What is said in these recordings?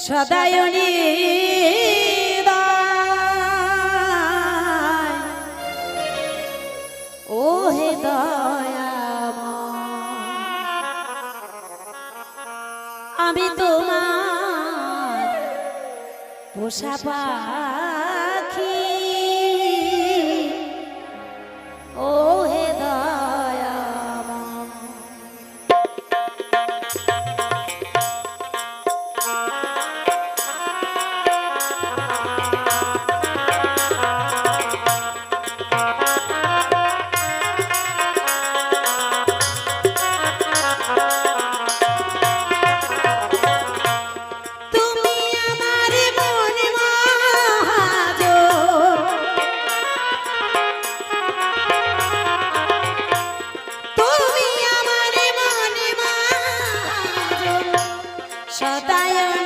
সদায়নী ও হে আমি তোমার পোষা পাখি 和白。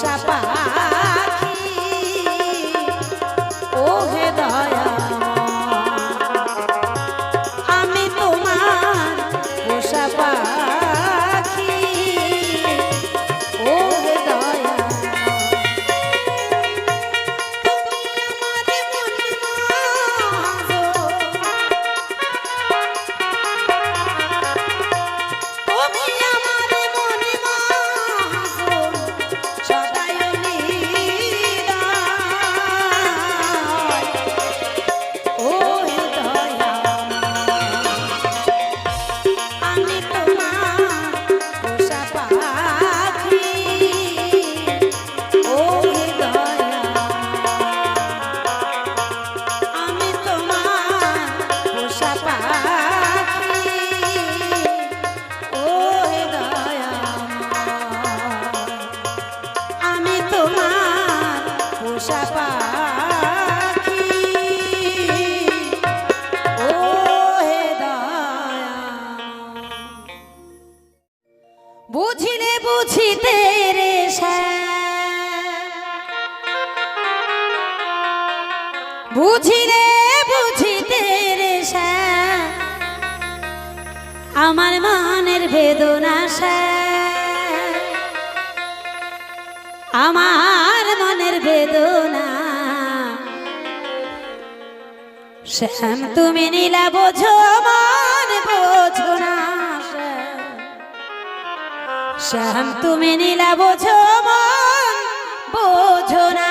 沙霸 শ্যাম তুমি নীলা বোঝো মান বোঝো না। শ্যাম তুমি নীলা বোঝো মান বোঝো না।